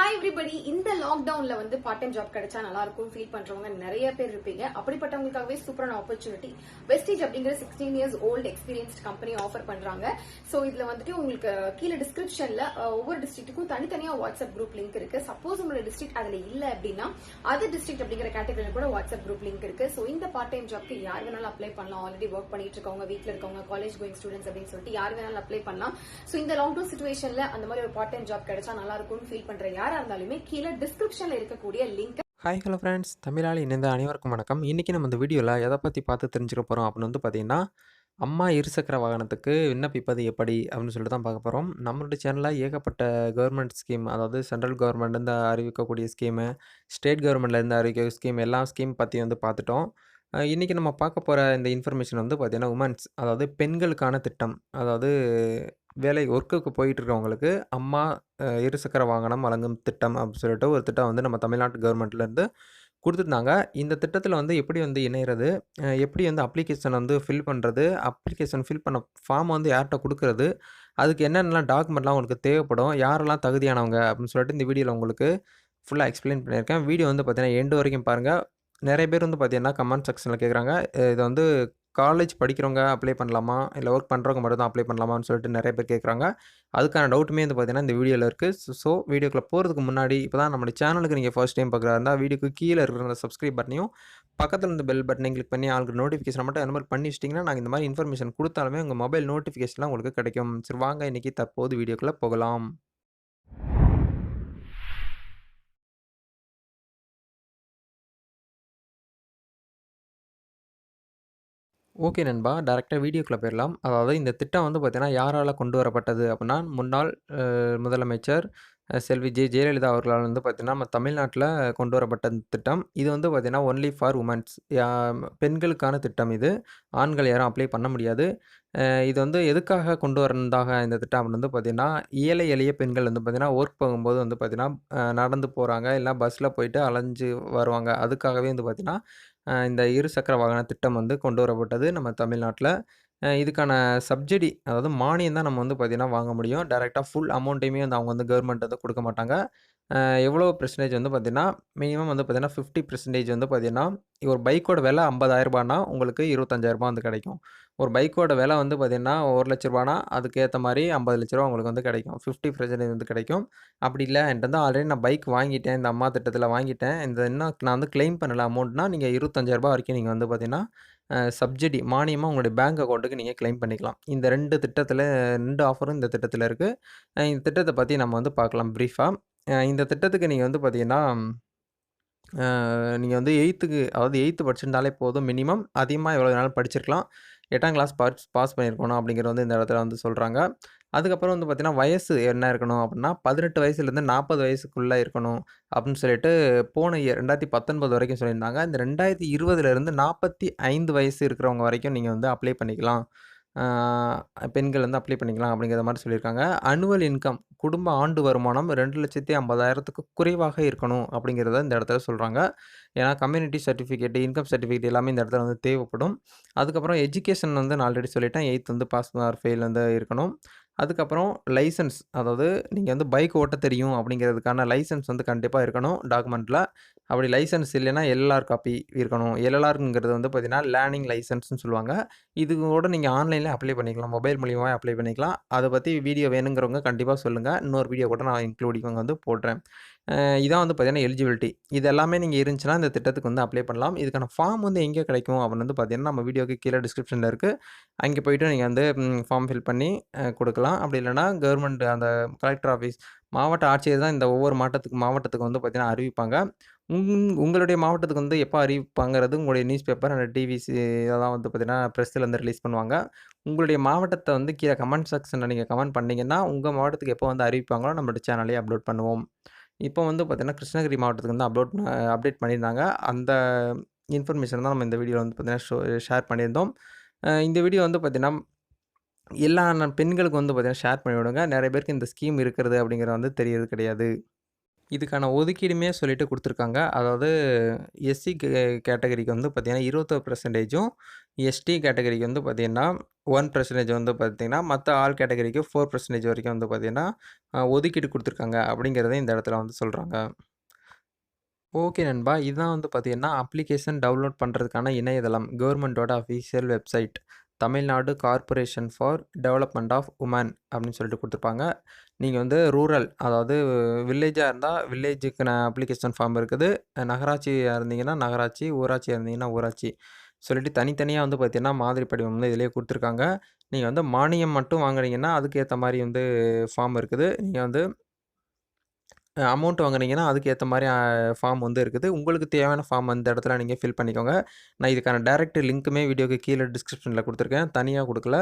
Hi everybody இந்த லாக்டவுன்ல வந்து பார்ட் டைம் ஜாப் கிடைச்சா நல்லா இருக்கும் ஃபீல் பண்றவங்க நிறைய பேர் இருப்பீங்க. அப்படிப்பட்டவங்களுக்காகவே சூப்பரான ஆப்பர்ச்சுனிட்டி வெஸ்டேஜ் அப்படிங்கிற sixteen years old experienced company offer பண்றாங்க. சோ இதுல வந்துட்டு உங்களுக்கு கீழே டிஸ்கிரிப்ஷன்ல ஒவ்வொரு டிஸ்ட்ரிக்ட்டுக்கும் தனித்தனியா வாட்ஸ்அப் குரூப் லிங்க் இருக்கு. சப்போஸ் உங்களோட டிஸ்ட்ரிக்ட் அதுல இல்ல அப்படின்னா அது டிஸ்ட்ரிக்ட் அப்படிங்கிற கேட்டகரியில கூட வாட்ஸ்அப் குரூப் லிங்க் இருக்கு. சோ இந்த பார்ட் டைம் ஜாப்க்கு யார் வேணாலும் அப்ளை பண்ணலாம். ஆல்ரெடி ஒர்க் பண்ணிட்டு இருக்கவங்க வீட்டில் இருக்கவங்க காலேஜ் கோயிங் ஸ்டூடெண்ட்ஸ் அப்படின்னு சொல்லிட்டு யார் வேணாலும் அப்ளை பண்ணலாம். சோ இந்த லாக்டவுன் சுச்சுவேஷன்ல அந்த மாதிரி ஒரு பார்ட் டைம் ஜாப் கிடைச்சா நல்லா இருக்கும்னு ஃபீல் பண்ற யார் இருந்தாலுமே கீழே டிஸ்கிரிப்ஷனில் இருக்கக்கூடிய லிங்க் ஹாய் ஹலோ ஃப்ரெண்ட்ஸ் தமிழாளி இணைந்த அனைவருக்கும் வணக்கம். இன்றைக்கி நம்ம இந்த வீடியோவில் எதை பற்றி பார்த்து தெரிஞ்சுக்க போகிறோம் அப்படின்னு வந்து பார்த்தீங்கன்னா அம்மா இருசக்கர வாகனத்துக்கு விண்ணப்பிப்பது எப்படி அப்படின்னு சொல்லிட்டு தான் பார்க்க போகிறோம் நம்மளுடைய சேனலில் ஏகப்பட்ட கவர்மெண்ட் ஸ்கீம் அதாவது சென்ட்ரல் கவர்மெண்ட்லேருந்து அறிவிக்கக்கூடிய ஸ்கீமு ஸ்டேட் கவர்மெண்ட்லேருந்து அறிவிக்க ஸ்கீம் எல்லா ஸ்கீம் பற்றி வந்து பார்த்துட்டோம். இன்றைக்கி நம்ம பார்க்க போகிற இந்த இன்ஃபர்மேஷன் வந்து பார்த்திங்கன்னா உமன்ஸ் அதாவது பெண்களுக்கான திட்டம். அதாவது வேலை ஒர்க்குக்கு போயிட்டு இருக்கவங்களுக்கு அம்மா இருசக்கர வாகனம் வழங்கும் திட்டம் அப்படின்னு சொல்லிட்டு ஒரு திட்டம் வந்து நம்ம தமிழ்நாட்டு கவர்மெண்ட்லேருந்து கொடுத்துருந்தாங்க. இந்த திட்டத்தில் வந்து எப்படி வந்து இணையிறது? எப்படி வந்து அப்ளிகேஷன் வந்து ஃபில் பண்ணுறது அப்ளிகேஷன் ஃபில் பண்ண ஃபார்ம் வந்து யார்கிட்ட கொடுக்குறது? அதுக்கு என்னென்னலாம் டாக்குமெண்ட்லாம் உங்களுக்கு தேவைப்படும்? யாரெல்லாம் தகுதியானவங்க? அப்படின்னு சொல்லிட்டு இந்த வீடியோவில் உங்களுக்கு ஃபுல்லாக எக்ஸ்பிளைன் பண்ணியிருக்கேன். வீடியோ வந்து பார்த்தீங்கன்னா எண்டு வரைக்கும் பாருங்கள் நிறைய பேர் வந்து பார்த்தீங்கன்னா கமெண்ட் செக்ஷனில் கேட்குறாங்க இதை வந்து காலேஜ் படிக்கிறவங்க அப்ளை பண்ணலாமா? இல்லை ஒர்க் பண்ணுறவங்க மட்டும் தான் அப்ளை பண்ணலாமான்னு சொல்லிட்டு நிறைய பேர் கேட்குறாங்க. அதுக்கான டவுட்டுமே வந்து பார்த்தீங்கன்னா இந்த வீடியோவில் இருக்குது ஸோ வீடியோக்குள்ளே போகிறதுக்கு முன்னாடி இப்போ தான் நம்ம சேனலுக்கு நீங்கள் ஃபர்ஸ்ட் டைம் பார்க்குறா இருந்தால் வீடியோக்கு கீழே இருக்கிற அந்த சப்ஸ்கிரைப் பட்டனையும் பக்கத்தில் இருந்த பெல் பட்டனை கிளிக் பண்ணி ஆளுக்கு நோட்டிஃபிகேஷன் மட்டும் அந்த மாதிரி பண்ணி வச்சிட்டிங்கன்னா நாங்கள் இந்த மாதிரி இன்ஃபர்மேஷன் கொடுத்தாலுமே உங்கள் மொபைல் நோட்டிஃபிகேஷன்லாம் உங்களுக்கு கிடைக்கும். சரி வாங்க இன்றைக்கி தற்போது வீடியோக்குள்ளே போகலாம். ஓகே நண்பா டேரெக்டாக வீடியோக்குள்ளே போயிடலாம். அதாவது இந்த திட்டம் வந்து பார்த்தீங்கன்னா யாரால் கொண்டு வரப்பட்டது அப்படின்னா முன்னாள் முதலமைச்சர் செல்வி ஜெ ஜெயலலிதா அவர்களால் வந்து பார்த்திங்கன்னா நம்ம தமிழ்நாட்டில் கொண்டு வரப்பட்ட திட்டம். இது வந்து பார்த்திங்கன்னா ஒன்லி ஃபார் உமன்ஸ் பெண்களுக்கான திட்டம் இது. ஆண்கள் யாரும் அப்ளை பண்ண முடியாது. இது வந்து எதுக்காக கொண்டு வரதாக இந்த திட்டம் வந்து பார்த்தீங்கன்னா ஏழை எளிய பெண்கள் வந்து பார்த்திங்கன்னா ஒர்க் போகும்போது வந்து பார்த்திங்கன்னா நடந்து போகிறாங்க இல்லை பஸ்ஸில் போயிட்டு அலைஞ்சு வருவாங்க. அதுக்காகவே வந்து பார்த்திங்கன்னா இந்த இருசக்கர வாகன திட்டம் வந்து கொண்டு வரப்பட்டது நம்ம தமிழ்நாட்டில் இதுக்கான சப்சிடி அதாவது மானியம் தான் நம்ம வந்து பார்த்திங்கன்னா வாங்க முடியும். டேரெக்டாக ஃபுல் அமௌண்ட்டையுமே வந்து அவங்க வந்து கவர்மெண்ட் வந்து கொடுக்க மாட்டாங்க. எவ்வளோ பெர்சன்டேஜ் வந்து பார்த்திங்கன்னா மினிமம் வந்து பார்த்திங்கன்னா ஃபிஃப்டி பெர்சன்டேஜ் வந்து பார்த்திங்கன்னா ஒரு பைக்கோட விலை ஐம்பதாயிரரூபானா உங்களுக்கு இருபத்தஞ்சாயிரரூபா வந்து கிடைக்கும். ஒரு பைக்கோட விலை வந்து பார்த்திங்கன்னா ஒரு லட்ச ரூபானா அதுக்கேற்ற மாதிரி ஐம்பது லட்ச ரூபா உங்களுக்கு வந்து கிடைக்கும். ஃபிஃப்டி பர்சன்டேஜ் வந்து கிடைக்கும். அப்படி இல்லை என்கிட்ட வந்து ஆல்ரெடி நான் பைக் வாங்கிட்டேன் இந்த அம்மா திட்டத்தில் வாங்கிட்டேன். இந்த இன்னும் நான் வந்து கிளைம் பண்ணல அமௌண்ட்னா நீங்கள் இருபத்தஞ்சாயிரரூபா வரைக்கும் நீங்கள் வந்து பார்த்தீங்கன்னா சப்சிடி மானியமாக உங்களுடைய பேங்க் அக்கௌண்ட்டுக்கு நீங்கள் கிளைம் பண்ணிக்கலாம். இந்த ரெண்டு திட்டத்தில் ரெண்டு ஆஃபரும் இந்த திட்டத்தில் இருக்குது இந்த திட்டத்தை பற்றி நம்ம வந்து பார்க்கலாம் ப்ரீஃபாக இந்த திட்டத்துக்கு நீங்கள் வந்து பார்த்தீங்கன்னா நீங்கள் வந்து எயித்துக்கு அதாவது எயித்து படிச்சிருந்தாலே போதும் மினிமம். அதிகமாக எவ்வளோ வேணாலும் படிச்சிருக்கலாம். எட்டாம் கிளாஸ் பாஸ் பாஸ் பண்ணியிருக்கணும் அப்படிங்கிறது வந்து இந்த இடத்துல வந்து சொல்கிறாங்க அதுக்கப்புறம் வந்து பார்த்தீங்கன்னா வயசு என்ன இருக்கணும் அப்படின்னா பதினெட்டு வயசுலேருந்து நாற்பது வயசுக்குள்ளே இருக்கணும் அப்படின்னு சொல்லிட்டு போன இயர் ரெண்டாயிரத்தி பத்தொன்பது வரைக்கும் சொல்லியிருந்தாங்க. இந்த ரெண்டாயிரத்தி இருபதுலேருந்து நாற்பத்தி ஐந்து வயசு இருக்கிறவங்க வரைக்கும் நீங்கள் வந்து அப்ளை பண்ணிக்கலாம். பெண்கள் வந்து அப்ளை பண்ணிக்கலாம் அப்படிங்கிற மாதிரி சொல்லியிருக்காங்க. அனுவல் இன்கம் குடும்ப ஆண்டு வருமானம் ரெண்டு லட்சத்தி ஐம்பதாயிரத்துக்கு குறைவாக இருக்கணும் அப்படிங்கிறத இந்த இடத்துல சொல்கிறாங்க ஏன்னா கம்யூனிட்டி சர்டிஃபிகேட் இன்கம் சர்டிஃபிகேட் எல்லாமே இந்த இடத்துல வந்து தேவைப்படும். அதுக்கப்புறம் எஜுகேஷன் வந்து நான் ஆல்ரெடி சொல்லிட்டேன். எயித் வந்து பாஸ் ஆர் ஃபெயில் வந்து இருக்கணும். அதுக்கப்புறம் லைசன்ஸ். அதாவது நீங்கள் வந்து பைக் ஓட்ட தெரியும் அப்படிங்கிறதுக்கான லைசன்ஸ் வந்து கண்டிப்பாக இருக்கணும் டாக்குமெண்ட்டில் அப்படி லைசன்ஸ் இல்லைன்னா எல்ஆர் காப்பி இருக்கணும். எல்எல்ஆருங்கிறது வந்து பார்த்திங்கன்னா லேர்னிங் லைசன்ஸ்னு சொல்லுவாங்க. இது கூட நீங்கள் ஆன்லைனில் அப்ளை பண்ணிக்கலாம். மொபைல் மூலியமாக அப்ளை பண்ணிக்கலாம். அதை பற்றி வீடியோ வேணுங்கிறவங்க கண்டிப்பாக சொல்லுங்கள் இன்னொரு வீடியோ கூட நான் இன்க்ளூடிங் வந்து போடுறேன். இதான் வந்து பார்த்திங்கன்னா எலிஜிபிலிட்டி இது எல்லாமே நீங்கள் இருந்துச்சுன்னா இந்த திட்டத்துக்கு வந்து அப்ளை பண்ணலாம். இதுக்கான ஃபார்ம் வந்து எங்கே கிடைக்கும் அப்படின்னு வந்து பார்த்திங்கன்னா நம்ம வீடியோக்கு கீழே டிஸ்கிரிப்ஷனில் இருக்குது அங்கே போய்ட்டு நீங்கள் வந்து ஃபார்ம் ஃபில் பண்ணி கொடுக்கலாம். அப்படி இல்லைன்னா கவர்மெண்ட் அந்த கலெக்டர் ஆஃபீஸ் மாவட்ட ஆட்சியர் தான் இந்த ஒவ்வொரு மாவட்டத்துக்கு மாவட்டத்துக்கு வந்து பார்த்திங்கன்னா அறிவிப்பாங்க. உங் உங்களுடைய மாவட்டத்துக்கு வந்து எப்போ அறிவிப்பாங்கிறது உங்களுடைய நியூஸ் பேப்பர் அந்த டிவிசி இதெல்லாம் வந்து பார்த்தீங்கன்னா ப்ரெஸ்ஸில் வந்து ரிலீஸ் பண்ணுவாங்க. உங்களுடைய மாவட்டத்தை வந்து கீழே கமெண்ட் செக்ஷனில் நீங்கள் கமெண்ட் பண்ணிங்கன்னா உங்கள் மாவட்டத்துக்கு எப்போ வந்து அறிவிப்பாங்களோ நம்மளோட சேனலே அப்லோட் பண்ணுவோம். இப்போ வந்து பார்த்திங்கன்னா கிருஷ்ணகிரி மாவட்டத்துக்கு வந்து அப்லோட் அப்டேட் பண்ணியிருந்தாங்க. அந்த இன்ஃபர்மேஷன் தான் நம்ம இந்த வீடியோவில் வந்து பார்த்திங்கன்னா ஷோ ஷேர் பண்ணியிருந்தோம். இந்த வீடியோ வந்து பார்த்திங்கன்னா எல்லா பெண்களுக்கு வந்து பார்த்திங்கன்னா ஷேர் பண்ணி விடுங்க. நிறைய பேருக்கு இந்த ஸ்கீம் இருக்கிறது அப்படிங்கிறது வந்து தெரியறது கிடையாது. இதுக்கான ஒதுக்கீடுமே சொல்லிட்டு கொடுத்துருக்காங்க. அதாவது எஸ்சி கேட்டகரிக்கு வந்து பார்த்திங்கன்னா இருபத்தொரு பர்சன்டேஜும் எஸ்டி கேட்டகரிக்கு வந்து பார்த்தீங்கன்னா, ஒன் பர்சன்டேஜ் வந்து பார்த்தீங்கன்னா, மற்ற ஆல் கேட்டகரிக்கு ஃபோர் பர்சன்டேஜ் வரைக்கும் வந்து பார்த்தீங்கன்னா, ஒதுக்கீடு கொடுத்துருக்காங்க அப்படிங்கிறத இந்த இடத்துல வந்து சொல்கிறாங்க ஓகே நண்பா. இதுதான் வந்து பார்த்தீங்கன்னா, அப்ளிகேஷன் டவுன்லோட் பண்ணுறதுக்கான இணையதளம். கவர்மெண்ட்டோட official website. Tamil Nadu corporation for development of women அப்படின்னு சொல்லிட்டு கொடுத்துருப்பாங்க நீங்கள் வந்து ரூரல் அதாவது வில்லேஜாக இருந்தால் வில்லேஜுக்கு நான் அப்ளிகேஷன் ஃபார்ம் இருக்குது. நகராட்சியாக இருந்தீங்கன்னா நகராட்சி, ஊராட்சியாக இருந்தீங்கன்னா ஊராட்சி. சொல்லிட்டு தனித்தனியாக வந்து பார்த்தீங்கன்னா, மாதிரி படிவம் வந்து இதிலேயே கொடுத்துருக்காங்க நீங்கள் வந்து மானியம் மட்டும் வாங்குனீங்கன்னா, அதுக்கு ஏற்ற மாதிரி வந்து ஃபார்ம் இருக்குது. நீங்கள் வந்து அமௌண்ட் வாங்குனீங்கன்னா, அதுக்கு ஏற்ற மாதிரி ஃபார்ம் வந்து இருக்குது. உங்களுக்கு தேவையான ஃபார்ம் அந்த இடத்துல நீங்கள் ஃபில் பண்ணிக்கோங்க. நான் இதுக்கான டைரக்ட் லிங்க்குமே வீடியோக்கு கீழே டிஸ்கிரிப்ஷனில் கொடுத்துருக்கேன் தனியாக கொடுக்கல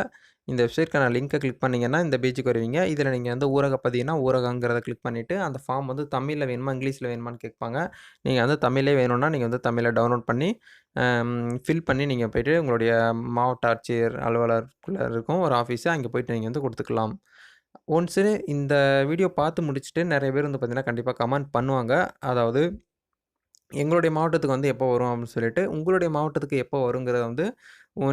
இந்த வெப்சைட்க்கான லிங்க்கை கிளிக் பண்ணீங்கன்னா, இந்த பேஜுக்கு வருவீங்க. இதில் நீங்கள் வந்து ஊரக பதினா ஊரகங்கிறத கிளிக் பண்ணிவிட்டு அந்த ஃபார்ம் வந்து தமிழில் வேணுமா, இங்கிலீஷில் வேணுமான்னு கேட்பாங்க. நீங்கள் வந்து தமிழே வேணும்னா, நீங்கள் வந்து தமிழை டவுன்லோட் பண்ணி, ஃபில் பண்ணி நீங்கள் போய்ட்டு உங்களுடைய மாவட்ட ஆட்சியர் அலுவலருக்குள்ள இருக்கும் ஒரு ஆஃபீஸை அங்கே போயிட்டு நீங்கள் வந்து கொடுத்துக்கலாம் ஒன்ஸு இந்த வீடியோ பார்த்து முடிச்சுட்டு நிறைய பேர் வந்து பார்த்திங்கன்னா கண்டிப்பாக கமெண்ட் பண்ணுவாங்க. அதாவது எங்களுடைய மாவட்டத்துக்கு வந்து எப்போ வரும் அப்படின்னு சொல்லிட்டு, உங்களுடைய மாவட்டத்துக்கு எப்போ வருங்கிறத வந்து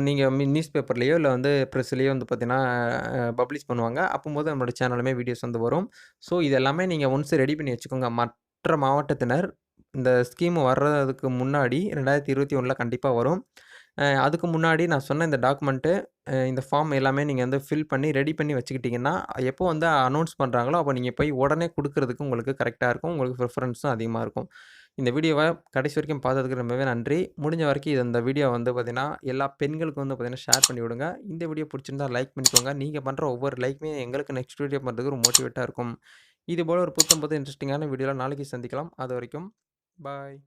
நீங்கள் நியூஸ் பேப்பர்லேயோ இல்லை வந்து ப்ரெஸ்லேயோ வந்து பார்த்தீங்கன்னா, பப்ளிஷ் பண்ணுவாங்க. அப்போம்போது நம்மளோட சேனலுமே வீடியோஸ் வந்து வரும். ஸோ இது எல்லாமே நீங்கள் ஒன்ஸ் ரெடி பண்ணி வச்சுக்கோங்க. மற்ற மாவட்டத்தினர் இந்த ஸ்கீம் வர்றதுக்கு முன்னாடி ரெண்டாயிரத்தி இருபத்தி ஒன்றில் கண்டிப்பாக வரும். அதுக்கு முன்னாடி நான் சொன்ன இந்த டாக்குமெண்ட்டு, இந்த ஃபார்ம் எல்லாமே நீங்கள் வந்து ஃபில் பண்ணி ரெடி பண்ணி வச்சுக்கிட்டிங்கன்னா எப்போ வந்து அனௌன்ஸ் பண்ணுறாங்களோ அப்போ நீங்கள் போய் உடனே கொடுக்குறதுக்கு உங்களுக்கு கரெக்டாக இருக்கும். உங்களுக்கு ப்ரிஃபரன்ஸும் அதிகமாக இருக்கும். இந்த வீடியோவை கடைசி வரைக்கும் பார்த்ததுக்கு ரொம்பவே நன்றி. முடிஞ்ச வரைக்கும் இது இந்த வீடியோ வந்து பார்த்தீங்கன்னா, எல்லா பெண்களுக்கும் வந்து பார்த்தீங்கன்னா, ஷேர் பண்ணி விடுங்க. இந்த வீடியோ பிடிச்சிருந்தா லைக் பண்ணிக்கோங்க. நீங்கள் பண்ணுற ஒவ்வொரு லைக்குமே எங்களுக்கு நெக்ஸ்ட் வீடியோ பண்ணுறதுக்கு ஒரு மோட்டிவேட்டாக இருக்கும். இது போல் ஒரு புத்தம் புது இன்ட்ரஸ்டிங்கான வீடியோவில் நாளைக்கு சந்திக்கலாம். அது வரைக்கும் பாய்.